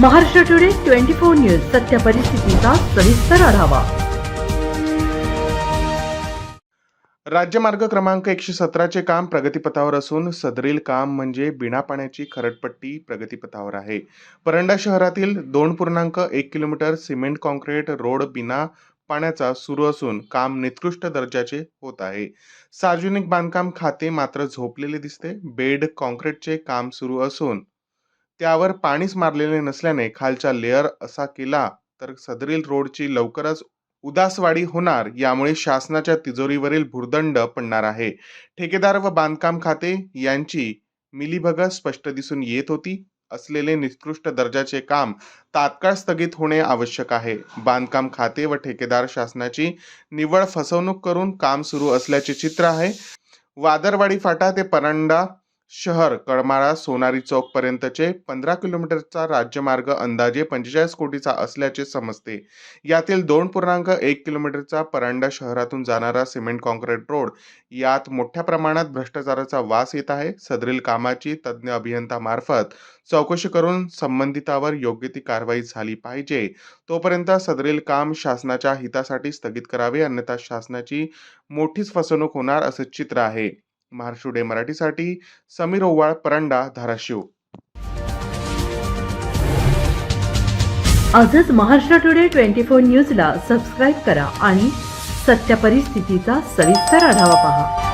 Maharashtra today twenty four news सत्य परिस्थितीचा सविस्तर आढावा. राज्यमार्ग क्रमांक एकशे सतराचे काम प्रगतीपथावर असून सदरील काम म्हणजे बिना पाण्याची खरडपट्टी प्रगतीपथावर आहे. परंडा शहरातील दोन पूर्णांक एक किलोमीटर सिमेंट कॉन्क्रीट रोड बिना पाण्याचा सुरू असून काम निकृष्ट दर्जाचे होत आहे. सार्वजनिक बांधकाम खाते मात्र झोपलेले दिसते. बेड कॉन्क्रीटचे काम सुरू असून त्यावर पाणीच मारलेले नसल्याने खालचा लेअर असा केला तर सदरील रोडची लवकरच उदासवाडी होणार यामुळे शासनाच्या तिजोरीवरील भुर्दंड पडणार आहे. ठेकेदार व बांधकाम खाते यांची मिलीभगत स्पष्ट दिसून येत होती. असलेले निकृष्ट दर्जाचे काम तात्काळ स्थगित होणे आवश्यक आहे. बांधकाम खाते व ठेकेदार शासनाची निव्वळ फसवणूक करून काम सुरू असल्याचे चित्र आहे. वादरवाडी फाटा ते परांडा शहर कळमाळा सोनारी चौक पर्यंतचे पंधरा किलोमीटरचा राज्यमार्ग अंदाजे पंचेचाळीस कोटीचा असल्याचे समजते. यातील दोन पूर्णांक एक किलोमीटरचा परांडा शहरातून जाणारा सिमेंट कॉन्क्रीट रोड यात मोठ्या प्रमाणात भ्रष्टाचाराचा वास येत आहे. सदरील कामाची तज्ज्ञ अभियंतामार्फत चौकशी करून संबंधितावर योग्य ती कारवाई झाली पाहिजे. तोपर्यंत सदरील काम शासनाच्या हितासाठी स्थगित करावे अन्यथा शासनाची मोठीच फसवणूक होणार असं चित्र आहे. महाराष्ट्र डे मराठीसाठी समीर ओवाळ परांडा धाराशिव. आजच महाराष्ट्र टुडे ट्वेंटी फोर न्यूजला सबस्क्राईब करा आणि सत्य परिस्थितीचा सविस्तर आढावा पहा.